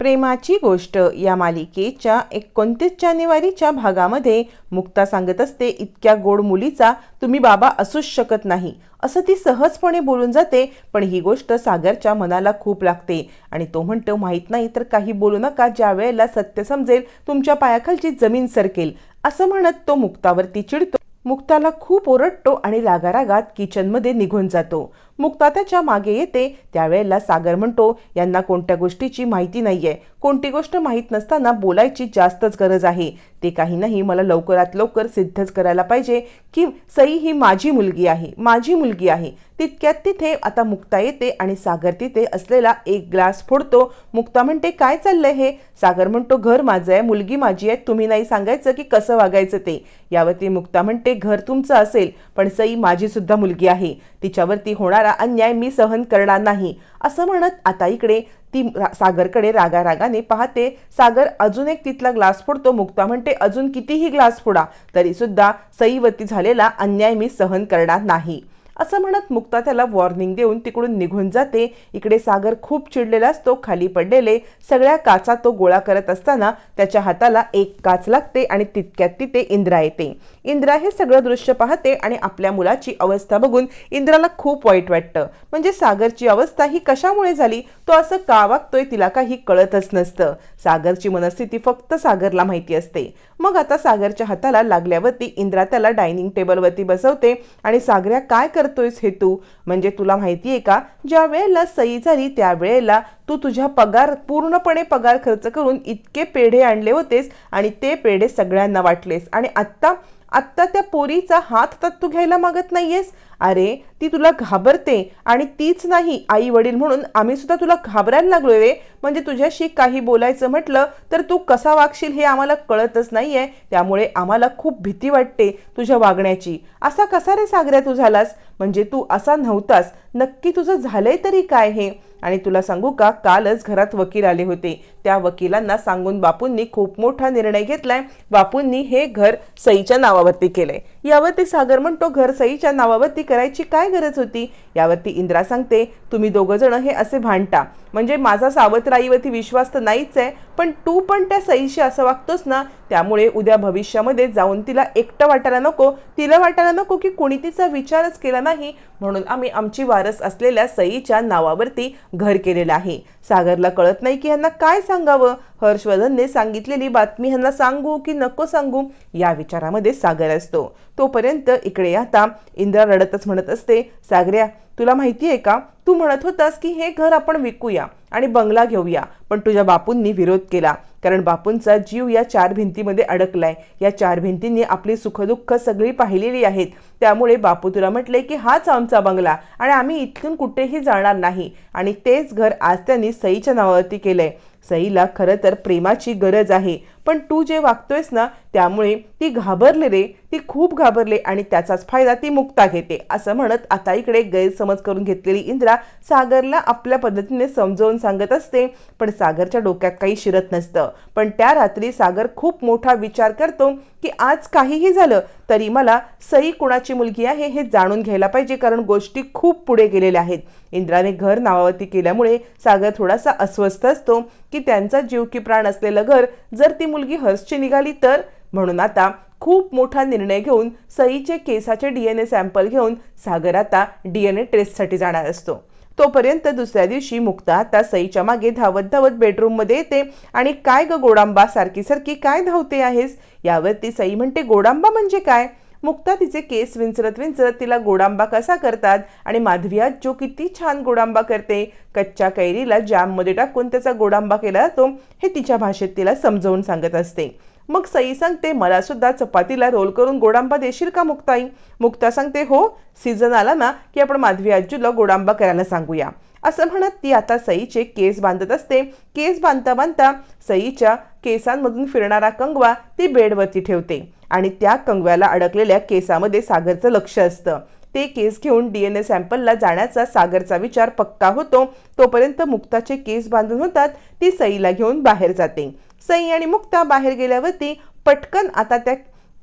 प्रेमाची गोष्ट या मालिकेच्या एकोणतीस जानेवारीच्या भागामध्ये मुक्ता सांगत असते इतक्या गोड मुलीचा तुम्ही बाबा असूच शकत नाही. असं ती सहजपणे बोलून जाते पण ही गोष्ट सागरच्या मनाला खूप लागते आणि तो म्हणतो माहीत नाही तर काही बोलू नका ज्या वेळेला सत्य समजेल तुमच्या पायाखालची जमीन सरकेल. असं म्हणत तो मुक्तावरती चिडतो. मुक्ताला खूप ओरडतो आणि रागारागात किचनमध्ये निघून जातो. मुक्ता त्याच्यामागे येते त्यावेळेला सागर म्हणतो यांना कोणत्या गोष्टीची माहिती नाहीये. कोणती गोष्ट माहीत नसताना बोलायची जास्तच गरज आहे. ते काही नाही मला लवकरात लवकर सिद्धच करायला पाहिजे की सई ही माझी मुलगी आहे माझी मुलगी आहे. तितक्यात तिथे आता मुक्ता येते आणि सागर तिथे असलेला एक ग्लास फोडतो. मुक्ता म्हणते काय चाललंय हे? सागर म्हणतो घर माझं आहे मुलगी माझी आहे तुम्ही नाही सांगायचं की कसं वागायचं ते. यावरती मुक्ता म्हणते घर तुमचं असेल पण सई माझी सुद्धा मुलगी आहे. तिच्यावरती होणारा अन्याय मी सहन करणार नाही. असं म्हणत आता इकडे ती रा- सागरकडे रागा रागाने पाहते सागर अजून एक तिथला ग्लास फोडतो मुक्ता म्हणते अजून कितीही ग्लास फोडा तरीसुद्धा सईवती झालेला अन्याय मी सहन करणार नाही. असं म्हणत मुक्ता त्याला वॉर्निंग देऊन तिकडून निघून जाते. इकडे सागर खूप चिडलेला असतो खाली पडलेले सगळ्या काचा तो गोळा करत असताना त्याच्या हाताला एक काच लागते आणि तितक्यात तिथे इंद्रा येते. इंद्रा हे सगळं दृश्य पाहते आणि आपल्या मुलाची अवस्था बघून इंद्राला खूप वाईट वाटतं. म्हणजे सागरची अवस्था ही कशामुळे झाली? तो असं का वागतोय तिला काही कळतच नसतं. सागरची मनस्थिती फक्त सागरला माहिती असते. मग आता सागरच्या हाताला लागल्यावरती इंद्रा त्याला डायनिंग टेबलवरती बसवते आणि सागऱ्या काय करतोयस हे तू? म्हणजे तुला माहिती आहे का? ज्या वेळेला सही झाली त्यावेळेला तू तुझ्या पगार पूर्णपणे पगार खर्च करून इतके पेढे आणले होतेस आणि ते पेढे सगळ्यांना वाटलेस. आणि आत्ता आत्ता त्या पोरीचा हात तर तू घ्यायला मागत नाहीयेस. अरे ती तुला घाबरते आणि तीच नाही आई वडील म्हणून आम्ही सुद्धा तुला घाबरायला लागलो रे. म्हणजे तुझ्याशी काही बोलायचं म्हटलं तर तू कसा वागशील हे आम्हाला कळतच नाहीये. त्यामुळे आम्हाला खूप भीती वाटते तुझ्या वागण्याची. असा कसा रे सागऱ्या तू झालास? म्हणजे तू असा नव्हतास. नक्की तुझं झालंय तरी काय हे? आणि तुला सांगू का कालच घरात वकील आले होते. त्या वकिलांना सांगून बापूंनी खूप मोठा निर्णय घेतलाय. बापूंनी हे घर सईच्या नावावरती केलंय. यावरती सागर म्हणतो घर सईच्या नावावरती करायची काय गरज होती? यावरती इंद्रा सांगते तुम्ही दोघं जण हे असे भांडता. म्हणजे माझा सावत्राईवरती विश्वास तर नाहीच आहे पण तू पण त्या सईशी असं वागतोस ना त्यामुळे उद्या भविष्यामध्ये जाऊन तिला एकटं वाटायला नको. तिला वाटायला नको की कोणी तिचा विचारच केला नाही. म्हणून आम्ही आमची वारस असलेल्या सईच्या नावावरती घर केलेलं आहे. सागरला कळत नाही की ह्यांना काय सांगावं. हर्षवर्धनने सांगितलेली बातमी ह्यांना सांगू की नको सांगू या विचारामध्ये सागर असतो. तोपर्यंत इकडे आता इंदिरा रडतच म्हणत असते सागऱ्या तुला माहिती आहे का? तू म्हणत होतास की हे घर आपण विकूया आणि बंगला घेऊया पण तुझ्या बापूंनी विरोध केला. कारण बापूंचा जीव या चार भिंतीमध्ये अडकलाय. या चार भिंतींनी आपली सुखदुःख सगळी पाहिलेली आहेत. त्यामुळे बापू तुला म्हटले की हाच आमचा बंगला आणि आम्ही इथून कुठेही जाणार नाही. आणि तेच घर आज त्यांनी सईच्या नावावरती केलंय. सईला खरं तर प्रेमाची गरज आहे. पण तू जे वागतोयस ना त्यामुळे ती घाबरले रे. ती खूप घाबरले आणि त्याचाच फायदा ती मुक्ता घेते असं म्हणत आता इकडे गैरसमज करून घेतलेली इंद्रा सागरला आपल्या पद्धतीने समजावून सांगत असते. पण सागरच्या डोक्यात काही शिरत नसतं. पण त्या रात्री सागर खूप मोठा विचार करतो की आज काहीही झालं तरी मला सई कुणाची मुलगी आहे हे जाणून घ्यायला पाहिजे कारण गोष्टी खूप पुढे गेलेल्या आहेत. इंद्राने घर नावावरती केल्यामुळे सागर थोडासा अस्वस्थ असतो की त्यांचा जीव की प्राण असलेलं घर जर ती मुलगी हर्षची निघाली तर. म्हणून आता खूप मोठा निर्णय घेऊन सईचे केसाचे डी एन ए सॅम्पल घेऊन सागर आता डी एन ए टेस्टसाठी जाणार असतो. तोपर्यंत दुसऱ्या दिवशी मुक्ता आता सईच्या मागे धावत धावत बेडरूममध्ये येते. आणि काय ग गोडांबा? सारखी सारखी काय धावते आहेस? यावरती सई म्हणते गोडांबा म्हणजे काय? मुक्ता तिचे केस विंचरत विंचरत तिला गोडांबा कसा करतात? आणि माधविया जो किती छान गोडांबा करते. कच्च्या कैरीला जॅममध्ये टाकून त्याचा गोडांबा केला जातो. हे तिच्या भाषेत तिला समजावून सांगत असते. मग सई सांगते मला सुद्धा चपातीला रोल करून गोडांबा देशील का मुक्ताई? मुक्ता सांगते हो सीझन आला ना की आपण माधवी आजूला गोडांबा करायला सांगूया. असं म्हणत ती आता सईचे केस बांधत असते. केस बांधता बांधता सईच्या केसांमधून फिरणारा कंगवा ती बेडवरती ठेवते आणि त्या कंगव्याला अडकलेल्या केसामध्ये सागरचं लक्ष असतं. ते केस घेऊन डी एन ए सॅम्पलला जाण्याचा सागरचा विचार पक्का होतो. तोपर्यंत मुक्ताचे केस बांधून होतात. ती सईला घेऊन बाहेर जाते. सई आणि मुक्ता बाहेर गेल्यावरती पटकन आता त्या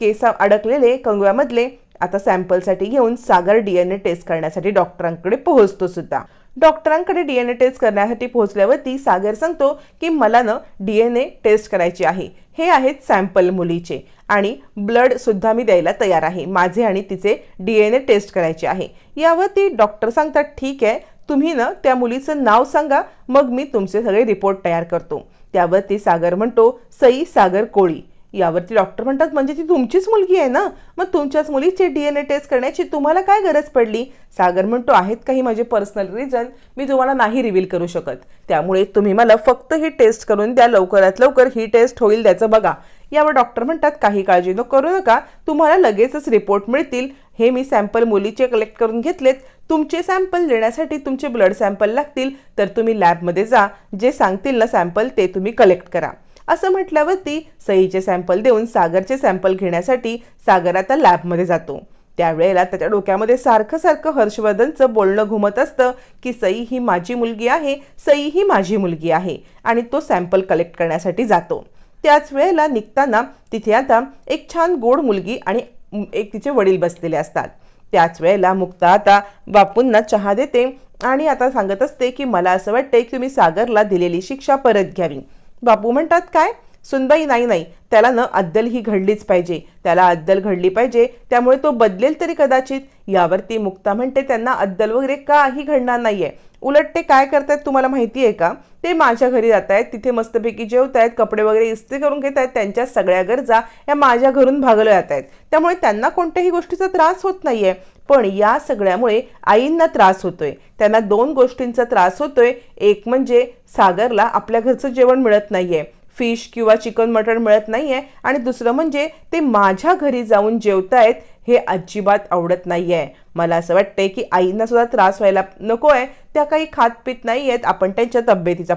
केसा अडकलेले कंगव्यामधले आता सॅम्पलसाठी घेऊन Sagar D N A test करण्यासाठी डॉक्टरांकडे पोहोचतो सुद्धा. डॉक्टरांकडे डीएनए टेस्ट करण्यासाठी पोहोचल्यावरती सागर सांगतो की मला ना डीएनए टेस्ट करायची आहे. हे आहेत सॅम्पल मुलीचे आणि ब्लड सुद्धा मी द्यायला तयार आहे. माझे आणि तिचे डीएनए टेस्ट करायचे आहे. यावरती डॉक्टर सांगतात ठीक आहे तुम्ही ना त्या मुलीचं नाव सांगा मग मी तुमचे सगळे रिपोर्ट तयार करतो. त्यावरती सागर म्हणतो सई सागर कोळी. यावरती डॉक्टर म्हणतात म्हणजे ती तुमचीच मुलगी आहे ना? मग तुमच्याच मुलीची ए टेस्ट करण्याची तुम्हाला काय गरज पडली? सागर म्हणतो आहेत काही माझे पर्सनल रिझन मी तुम्हाला नाही रिव्हील करू शकत. त्यामुळे तुम्ही मला फक्त ही टेस्ट करून द्या. लवकरात लवकर ही टेस्ट होईल त्याचं बघा. यावर डॉक्टर म्हणतात काही काळजी न करू नका. तुम्हाला लगेचच रिपोर्ट मिळतील. हे मी सॅम्पल मुलीचे कलेक्ट करून घेतलेत. तुमचे सॅम्पल देण्यासाठी तुमचे ब्लड सॅम्पल लागतील तर तुम्ही लॅबमध्ये जा जे सांगतील ना सॅम्पल ते तुम्ही कलेक्ट करा. असं म्हटल्यावरती सईचे सॅम्पल देऊन सागरचे सॅम्पल घेण्यासाठी सागर आता लॅबमध्ये जातो. त्यावेळेला त्याच्या डोक्यामध्ये सारखं सारखं हर्षवर्धनचं बोलणं घुमत असतं की सई ही माझी मुलगी आहे सई ही माझी मुलगी आहे आणि तो सॅम्पल कलेक्ट करण्यासाठी जातो. त्याच वेळेला निघताना तिथे आता एक छान गोड मुलगी आणि एक तिचे वडील बसलेले असतात. त्याच वेळेला मुक्ता आता बापूंना चहा देते आणि आता सांगत असते की मला असं वाटतंय की तुम्ही सागरला दिलेली शिक्षा परत घ्यावी. बापू म्हणतात काय? सुनबाई नाही नाही. त्याला न अद्दल ही घडलीच पाहिजे. त्याला अद्दल घडली पाहिजे. त्यामुळे तो बदलेल तरी कदाचित. यावरती मुक्ता म्हणते त्यांना अद्दल वगैरे काही घडणार नाहीये. उलट ते काय करतायत तुम्हाला माहिती आहे का? ते माझ्या घरी जात आहेत तिथे मस्तपैकी जेवत आहेत कपडे वगैरे इस्त्री करून घेत आहेत त्यांच्या सगळ्या गरजा या माझ्या घरून भागल्या जात आहेत त्यामुळे त्यांना कोणत्याही गोष्टीचा त्रास होत नाहीये. पण या सगळ्यामुळे आईंना त्रास होतोय. त्यांना दोन गोष्टींचा त्रास होतोय. एक म्हणजे सागरला आपल्या घरचं जेवण मिळत नाहीये. फिश किंवा चिकन मटण मिळत नाहीये. आणि दुसरं म्हणजे ते माझ्या घरी जाऊन जेवतायत हे अजिबात आवडत नाहीये. मला असं वाटतंय की आईंना सुद्धा त्रास व्हायला नको आहे त्या काही खात पित नाही आहेत आपण त्यांच्या तब्येतीचा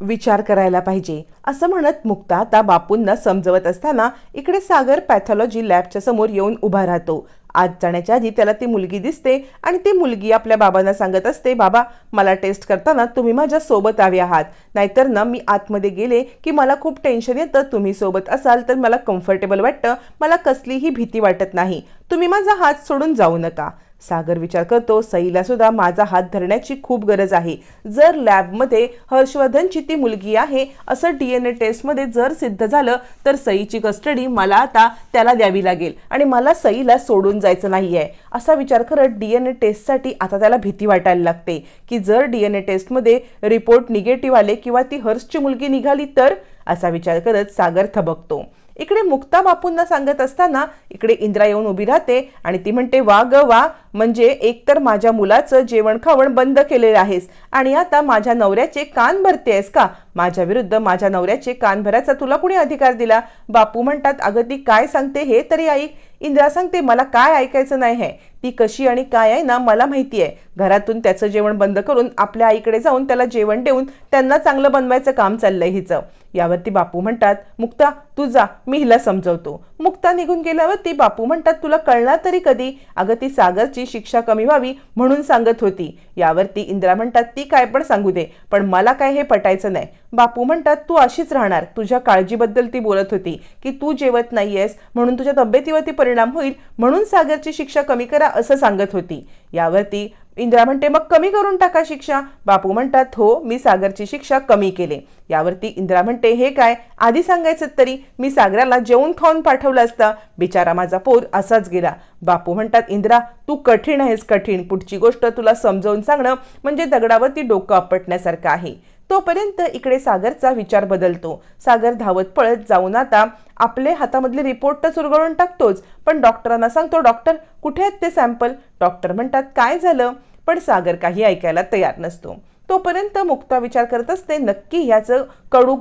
विचार करायला पाहिजे. असं म्हणत मुक्ता आता बापूंना समजवत असताना इकडे सागर पॅथॉलॉजी लॅबच्या समोर येऊन उभा राहतो. आज जाण्याच्या आधी त्याला ती मुलगी दिसते आणि ती मुलगी आपल्या बाबांना सांगत असते बाबा मला टेस्ट करताना तुम्ही माझ्या सोबत हवे आहात. नाहीतर ना मी आतमध्ये गेले की मला खूप टेन्शन येतं. तुम्ही सोबत असाल तर मला कम्फर्टेबल वाटतं. मला कसलीही भीती वाटत नाही. तुम्ही माझा हात सोडून जाऊ नका. सागर विचार करतो सईला सुद्धा माझा हात धरण्याची खूप गरज आहे. जर लॅबमध्ये हर्षवर्धनची ती मुलगी आहे असं डी एन ए टेस्टमध्ये जर सिद्ध झालं तर सईची कस्टडी मला आता त्याला द्यावी लागेल. आणि मला सईला सोडून जायचं नाही आहे असा विचार करत डी एन ए टेस्टसाठी आता त्याला भीती वाटायला लागते. की जर डी एन ए टेस्टमध्ये रिपोर्ट निगेटिव्ह आले किंवा ती हर्षची मुलगी निघाली तर? असा विचार करत सागर थबकतो. इकडे मुक्ता बापूंना सांगत असताना इकडे इंद्रा येऊन उभी राहते आणि ती म्हणते वा ग वा म्हणजे एकतर माझ्या मुलाचं जेवण खावण बंद केलेलं आहेस. आणि आता माझ्या नवऱ्याचे कान भरतेस का? माझ्या विरुद्ध माझ्या नवऱ्याचे कान भरायचा तुला कुणी अधिकार दिला? बापू म्हणतात अगं ती काय सांगते हे तरी ऐक. इंद्रा सांगते मला काय ऐकायचं नाही आहे. ती कशी आणि काय आहे ना मला माहिती आहे. घरातून त्याचं जेवण बंद करून आपल्या आईकडे जाऊन त्याला जेवण देऊन त्यांना चांगलं बनवायचं काम चाललंय हिचं. यावरती बापू म्हणतात मुक्ता तू जा. मी हिला समजवतो. मुक्ता निघून गेल्यावरती बापू म्हणतात तुला कळणार तरी कधी? अगं ती सागरची शिक्षा कमी व्हावी म्हणून सांगत होती. यावरती इंद्रा म्हणतात ती काय पण सांगू दे पण मला काय हे पटायचं नाही. बापू म्हणतात तू अशीच राहणार. तुझ्या काळजीबद्दल ती बोलत होती की तू जेवत नाहीयेस म्हणून तुझ्या तब्येतीवरती परिणाम होईल म्हणून सागरची शिक्षा कमी करा असं सांगत होती. यावरती इंद्रा म्हणते मग कमी करून टाका शिक्षा. बापू म्हणतात हो मी सागरची शिक्षा कमी केले. यावरती इंद्रा म्हणते हे काय? आधी सांगायचं तरी मी सागराला जेवून खाऊन पाठवलं असतं. बिचारा माझा पोर असाच गेला. बापू म्हणतात इंद्रा तू कठीण आहेस कठीण. पुढची गोष्ट तुला समजावून सांगणं म्हणजे दगडावरती डोकं आपटण्यासारखं आहे. तोपर्यंत इकडे सागरचा विचार बदलतो. सागर धावत पळत जाऊन आता आपले हातामधले रिपोर्ट तर चुरगळून टाकतोच. पण डॉक्टरांना सांगतो डॉक्टर कुठे आहेत ते सॅम्पल डॉक्टर म्हणतात काय झालं? पण सागर काही ऐकायला तयार नसतो. तोपर्यंत मुक्ता विचार करत असते नक्की ह्याचं कडू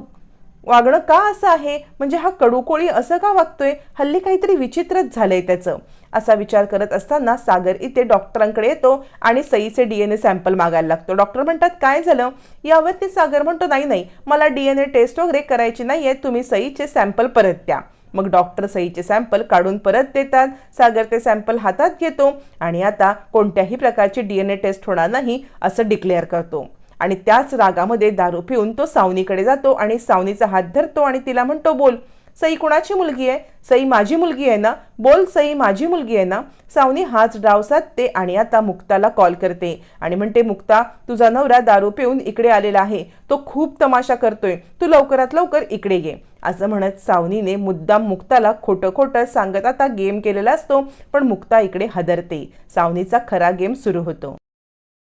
वागणं का असं आहे? म्हणजे हा कडूकोळी असं का वागतोय? हल्ली काहीतरी विचित्रच झालंय त्याचं. असा विचार करत असताना सागर इथे डॉक्टरांकडे येतो आणि सईचे डीएनए सॅम्पल मागायला लागतो. डॉक्टर म्हणतात काय झालं? यावरती सागर म्हणतो नाही नाही मला डी एन ए टेस्ट वगैरे करायची नाही आहे तुम्ही सईचे सॅम्पल परत द्या. मग डॉक्टर सईचे सॅम्पल काढून परत देतात. सागर ते सॅम्पल हातात घेतो आणि आता कोणत्याही प्रकारची ए टेस्ट होणार नाही असं डिक्लेअर करतो. आणि त्याच रागामध्ये दारू पिऊन तो सावनीकडे जातो आणि सावनीचा हात धरतो आणि तिला म्हणतो बोल सई कुणाची मुलगी आहे? सई माझी मुलगी आहे ना? बोल सई माझी मुलगी आहे ना? सावनी हाच डाव साधते आणि आता मुक्ताला कॉल करते आणि म्हणते मुक्ता तुझा नवरा दारू पिऊन इकडे आलेला आहे. तो खूप तमाशा करतोय. तू लवकरात लवकर इकडे ये. असं म्हणत सावनीने मुद्दाम मुक्ताला खोटं खोटं सांगत आता गेम केलेला असतो पण मुक्ता इकडे हदरते. सावनीचा खरा गेम सुरू होतो.